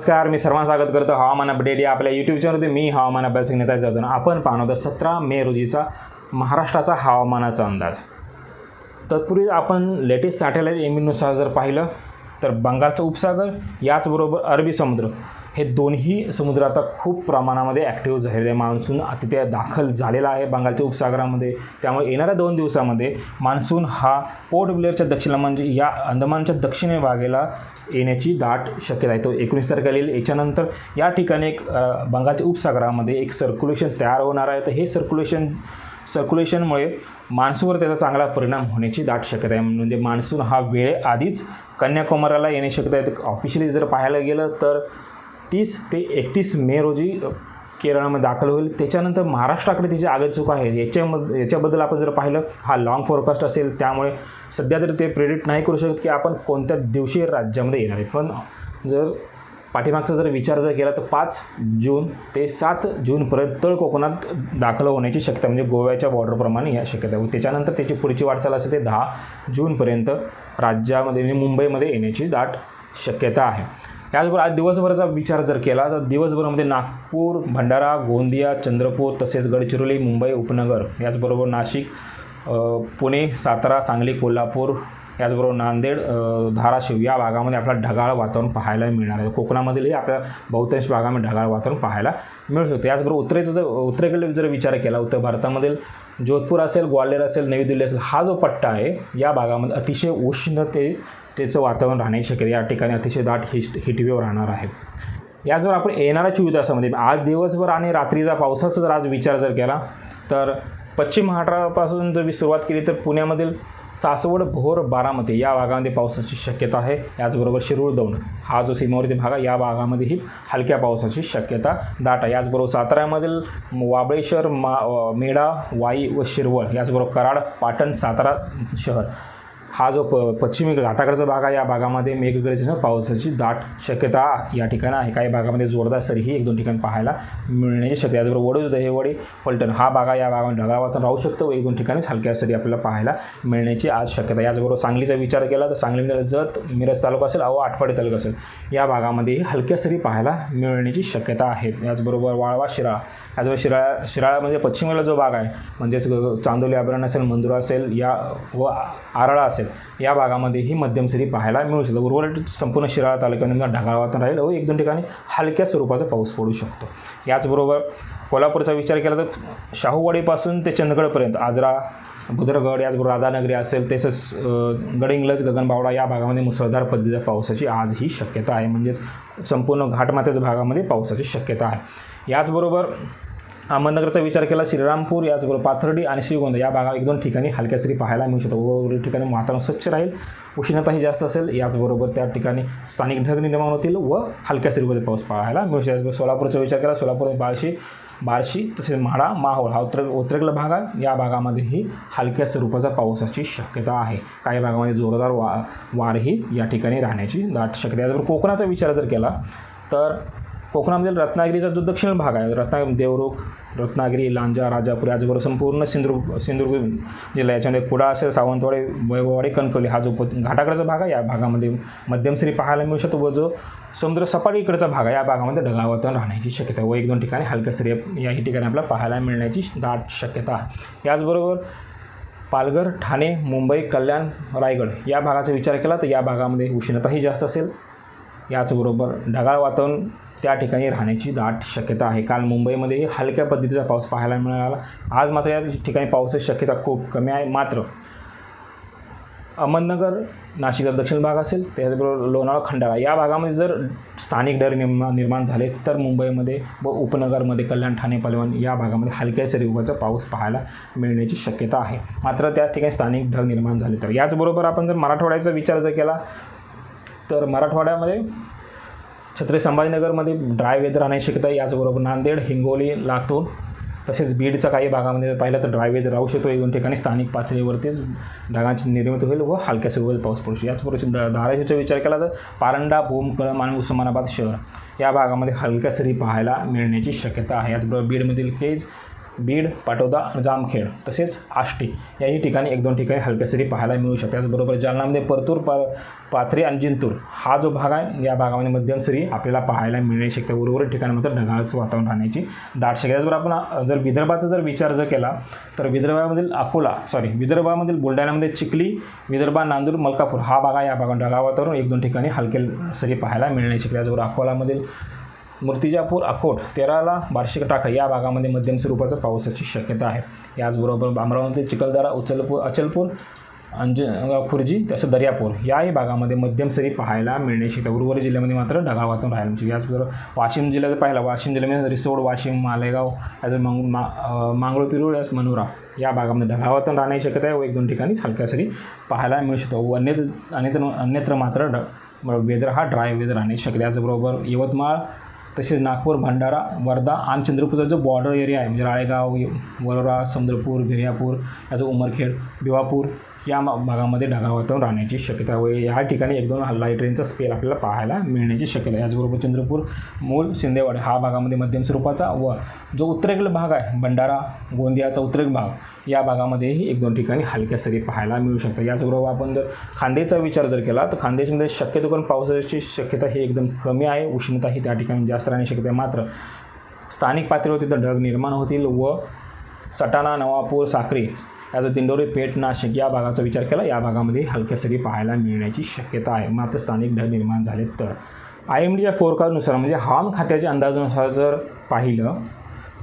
नमस्कार मी सर्वांना स्वागत करतो हवामान अपडेट या आपल्या यूट्यूब चॅनलवरती मी हवामान अभ्यासक नेता जातो आपण पाहणार तर सतरा मे रोजीचा महाराष्ट्राचा हवामानाचा अंदाज. तत्पूर्वी आपण लेटेस्ट सॅटेलाईट एमिनुसार जर पाहिलं तर बंगालचा उपसागर याचबरोबर अरबी समुद्र. हे दोन्ही समुद्र आता खूप प्रमाणामध्ये ॲक्टिव्ह झालेले आहे. मान्सून तिथे दाखल झालेला आहे बंगालच्या उपसागरामध्ये. त्यामुळे येणाऱ्या दोन दिवसामध्ये मान्सून हा पोर्ट ब्लेअरच्या दक्षिणेला म्हणजे या अंदमानच्या दक्षिणे भागेला येण्याची दाट शक्यता आहे. तो एकोणीस तारखेला येईल. याच्यानंतर या ठिकाणी एक बंगालच्या उपसागरामध्ये एक सर्क्युलेशन तयार होणार आहे. तर हे सर्क्युलेशन सर्क्युलेशनमुळे मान्सूनवर त्याचा चांगला परिणाम होण्याची दाट शक्यता आहे. म्हणजे मान्सून हा वेळेआधीच कन्याकुमारीला येण्याची शक्यता आहे. ऑफिशियली जर पाहायला गेलं तर तीस ते एकतीस मे रोजी केरळमध्ये दाखल होईल. त्याच्यानंतर महाराष्ट्राकडे तिचे आगेचूक आहे याच्यामध्ये याच्याबद्दल आपण जर पाहिलं हा लॉंग फोरकास्ट असेल त्यामुळे सध्या तरी ते प्रेडिक्ट नाही करू शकत की आपण कोणत्या दिवशी राज्यामध्ये येणार आहे. पण जर पाठीमागचा जर विचार जर केला तर पाच जून ते सात जूनपर्यंत तळ कोकणात दाखल होण्याची शक्यता म्हणजे गोव्याच्या बॉर्डरप्रमाणे या शक्यता आहे. त्याच्यानंतर त्याची पुढची वाटचाल असेल ते दहा जूनपर्यंत राज्यामध्ये म्हणजे मुंबईमध्ये येण्याची दाट शक्यता आहे. त्याचबरोबर आज दिवसभराचा विचार जर केला तर दिवसभरामध्ये नागपूर भंडारा गोंदिया चंद्रपूर तसेच गडचिरोली मुंबई उपनगर याचबरोबर नाशिक पुणे सातारा सांगली कोल्हापूर याचबरोबर नांदेड धाराशिव या भागामध्ये आपल्याला ढगाळ वातावरण पाहायला मिळणार आहे. कोकणामधीलही आपल्या बहुतांश भागामध्ये ढगाळ वातावरण पाहायला मिळू शकतं. याचबरोबर उत्तरेचा जर उत्तरेकडे जर विचार केला उत्तर भारतामधील जोधपूर असेल ग्वाल्हेर असेल नवी दिल्ली असेल हा जो पट्टा आहे या भागामध्ये अतिशय उष्णते त्याचं वातावरण राहण्याची शक्यता या ठिकाणी अतिशय दाट हिट हिटवेव राहणार आहे. याचवर आपण येणाऱ्या चोवीस तासामध्ये आज दिवसभर आणि रात्रीचा पावसाचा जर आज विचार जर केला तर पश्चिम महाराष्ट्रापासून जर मी सुरुवात केली तर पुण्यामधील सासवड भोर बारामती या भागामध्ये पावसाची शक्यता आहे. याचबरोबर शिरूळ दौंड हा जो सीमावर्ती भाग आहे या भागामध्येही हलक्या पावसाची शक्यता दाट आहे. याचबरोबर साताऱ्यामधील वाबळेश्वर मा मेढा वाई व शिरवळ याचबरोबर कराड पाटण सातारा शहर हा जो प पश्चिमी घाटाकडचा भाग आहे या भागामध्ये मेघगर्जनं पावसाची दाट शक्यता या ठिकाणी आहे. काही भागामध्ये जोरदार सरीही एक दोन ठिकाणी पाहायला मिळण्याची शक्यता आहे. याचबरोबर हे वडे फलटण हा भाग या भागामध्ये ढगाळ वातावरण राहू शकतं व एक दोन ठिकाणीच हलक्या सरी आपल्याला पाहायला मिळण्याची आज शक्यता याचबरोबर सांगलीचा विचार केला तर सांगलीमध्ये जत मिरज तालुका असेल अहो आठवाडी तालुका असेल या भागामध्येही हलक्या सरी पाहायला मिळण्याची शक्यता आहे. याचबरोबर वाळवा शिराळा याचबरोबर शिराळा शिराळामध्ये पश्चिमेला जो भाग आहे म्हणजेच ग- चांदोली अभयारण्य असेल मंदुरा असेल या व आरळा असेल या भागामध्येही मध्यम सरी पाहायला मिळू शकतो उर्वरित संपूर्ण शिराळा तालुक्यामध्ये ढगाळ वातावरण राहील व एक दोन ठिकाणी हलक्या स्वरूपाचा पाऊस पडू शकतो. याचबरोबर कोल्हापूरचा विचार केला तर शाहूवाडीपासून ते चंदगडपर्यंत आजरा बुद्रगड याचबरोबर राधानगरी असेल तसंच गडिंग्लज गगनबावडा या भागामध्ये मुसळधार पद्धतीच्या पावसाची आज ही शक्यता आहे. म्हणजेच संपूर्ण घाटमाथ्याच्या भागामध्ये पावसाची शक्यता आहे. याचबरोबर अहमदनगरचा विचार केला श्रीरामपूर याचबरोबर पाथर्डी आणि श्रीगोंदा या भागात एक दोन ठिकाणी हलक्या सरी पाहायला मिळू शकतो उर्वरित ठिकाणी वातावरण स्वच्छ राहील उष्णताही जास्त असेल. याचबरोबर त्या ठिकाणी स्थानिक ढग निर्माण होतील व हलक्या सरीमध्ये पाऊस पाहायला मिळू शकतो याचबरोबर सोलापूरचा विचार केला सोलापूर बार्शी बार्शी तसेच म्हाडा माहोळ हा उत्तर उत्तरेकडला भाग आहे. या भागामध्येही हलक्या स्वरूपाचा पावसाची शक्यता आहे. काही भागामध्ये जोरदार वा वारही या ठिकाणी राहण्याची दाट शक्यता आहे. याचबरोबर कोकणाचा विचार जर केला तर कोकणामधील रत्नागिरीचा जो दक्षिण भाग आहे रत्नागिरी देवरुख रत्नागिरी लांजा राजापूर आजबरोबर संपूर्ण सिंधुदुर्ग सिंधुदुर्ग जिल्हा याच्यामध्ये म्हणजे कुडाळ असेल सावंतवाडी वैभववाडी कणकवली हा जो प- घाटाकडचा भाग आहे या भागामध्ये मध्यमसरी पाहायला मिळू शकतो व जो समुद्र सपाटीकडचा भाग आहे या भागामध्ये ढगाळ राहण्याची शक्यता व एक दोन ठिकाणी हलक्या सरी याही ठिकाणी आपल्याला पाहायला मिळण्याची दाट शक्यता आहे. याचबरोबर पालघर ठाणे मुंबई कल्याण रायगड या भागाचा विचार केला तर या भागामध्ये उष्णताही जास्त असेल. याचबरोबर ढगाळ वातावरण त्या ठिकाणी राहण्याची दाट शक्यता आहे. काल मुंबईमध्येही हलक्या पद्धतीचा पाऊस पाहायला मिळाला. आज मात्र या ठिकाणी पावसाची शक्यता खूप कमी आहे. मात्र अहमदनगर नाशिकचा दक्षिण भाग असेल त्याचबरोबर लोणावळा खंडाळा या भागामध्ये जर स्थानिक डर निर्माण निर्माण झाले तर मुंबईमध्ये व उपनगरमध्ये कल्याण ठाणे पलवण या भागामध्ये हलक्या स्वरूपाचा पाऊस पाहायला मिळण्याची शक्यता आहे. मात्र त्या ठिकाणी स्थानिक ढग निर्माण झाले तर. याचबरोबर आपण जर मराठवाड्याचा विचार जर केला तर मराठवाड्यामध्ये छत्रपती संभाजीनगरमध्ये ड्राय वेदर राहण्याची शक्यता आहे. याचबरोबर नांदेड हिंगोली लातूर तसेच बीडचा काही भागामध्ये पाहिलं तर ड्राय वेदर राहू शकतो. एक दोन ठिकाणी स्थानिक पातळीवरतीच ढगांची निर्मिती होईल व हलक्या स्वरूपात पाऊस पडू शकतो. याचबरोबर द धाराशिवचा विचार केला तर पारंडा भूमकळम आणि उस्मानाबाद शहर या भागामध्ये हलक्या सरी पाहायला मिळण्याची शक्यता आहे. याचबरोबर बीडमधील केज बीड पाटोदा जामखेड तसेच आष्टी याही ठिकाणी एक दोन ठिकाणी हलक्या सरी पाहायला मिळू शकतात. त्याचबरोबर जालनामध्ये परतूर पा पाथरी आणि जिंतूर हा जो भाग आहे या भागामध्ये मध्यम सरी आपल्याला पाहायला मिळू शकते. उर्वरित ठिकाणी मात्र ढगाळचं वातावरण राहण्याची दाट शक्यता त्याचबरोबर आपण जर विदर्भाचा जर विचार जर केला तर विदर्भामधील अकोला सॉरी विदर्भामधील बुलढाण्यामध्ये चिखली विदर्भा नांदूर मलकापूर हा भाग आहे. या भागात ढगाळ वातावरण एक दोन ठिकाणी हलके सरी पाहायला मिळण्याची त्याचबरोबर अकोलामधील मूर्तिजापूर अकोट तेराला बार्शिक टाका या भागामध्ये मध्यम स्वरूपाचा पावसाची शक्यता आहे. याचबरोबर अमरावती चिखलदरा उचलपूर अचलपूर अंज खुर्जी तसं दर्यापूर याही भागामध्ये मध्यम सरी पाहायला मिळणे शकते उर्वरित जिल्ह्यामध्ये मात्र ढगावातून वातावरण राहायला म्हणजे याचबरोबर वाशिम जिल्ह्यात पाहिला वाशिम जिल्ह्यामध्ये रिसोड वाशिम मालेगाव याचं मांग मा अं, मांगरोळ याच मनोरा या भागामध्ये ढगावातून वातावरण राहण्याची शक्यता आहे. व एक दोन ठिकाणी हलक्या सरी पाहायला मिळू शकतो. व अन्यत्र अन्यत्र मात्र ढ वेदर हा ड्राय वेदर राहण्याची शक्यता याचबरोबर यवतमाळ तसेच नागपूर भंडारा वर्धा आणि चंद्रपूरचा जो बॉर्डर एरिया आहे म्हणजे राळेगाव वरोरा चंद्रपूर भिर्यापूर याचं उमरखेड भिवापूर या मा- भागामध्ये ढगाळ वातावरण राहण्याची शक्यता व या ठिकाणी एक दोन हल्ला ट्रेनचा स्पेल आपल्याला पाहायला मिळण्याची शक्यता आहे. याचबरोबर चंद्रपूर मूळ शिंदेवाड हा भागामध्ये मध्यम स्वरूपाचा व जो उत्तरेकडील भाग आहे भंडारा गोंदियाचा उत्तरेक भाग या भागामध्येही एक दोन ठिकाणी हलक्या सरी पाहायला मिळू शकतात. याचबरोबर आपण जर खांदेचा विचार जर केला तर खानदेशमध्ये शक्यतो करून पावसाची शक्यता ही एकदम कमी आहे. उष्णता ही त्या ठिकाणी जास्त राहण्याची शक्यता आहे. मात्र स्थानिक पातळीवर तिथं ढग निर्माण होतील व सटाणा नवापूर साक्री याचं दिंडोरी पेठ नाशिक या भागाचा विचार केला या भागामध्ये हलक्या सरी पाहायला मिळण्याची शक्यता आहे. मात्र स्थानिक ढग निर्माण झाले तर. आय एम डीच्या फोरकास्टनुसार म्हणजे हवामान खात्याच्या अंदाजानुसार जर पाहिलं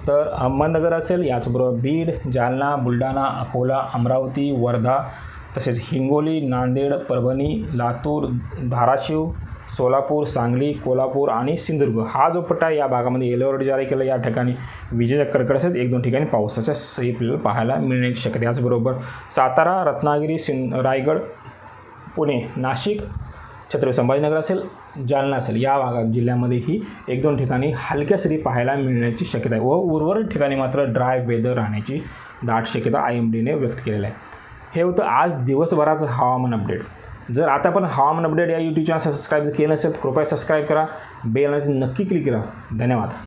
तर अहमदनगर असेल याचबरोबर बीड जालना बुलढाणा अकोला अमरावती वर्धा तसेच हिंगोली नांदेड परभणी लातूर धाराशिव सोलापूर सांगली कोल्हापूर आणि सिंधुदुर्ग. हा जो पट्टा या भागामध्ये येलो अलर्ट जारी केला या ठिकाणी विजेच्या कडकडासह एक दोन ठिकाणी पावसाच्या सही आपल्याला पाहायला मिळण्याची शक्यता याचबरोबर सातारा रत्नागिरी सिं रायगड पुणे नाशिक छत्रपती संभाजीनगर असेल जालना असेल या भागात जिल्ह्यामध्येही एक दोन ठिकाणी हलक्या सरी पाहायला मिळण्याची शक्यता आहे. व उर्वरित ठिकाणी मात्र ड्राय वेदर राहण्याची दाट शक्यता आय एम डीने व्यक्त केलेलं आहे. हे होतं आज दिवसभराचं हवामान अपडेट जर आता पण हवामान अपडेट या यूट्यूब चॅनल सबस्क्राईब केलं नसेल तर कृपया सबस्क्राईब करा. बेल नक्की क्लिक करा. धन्यवाद.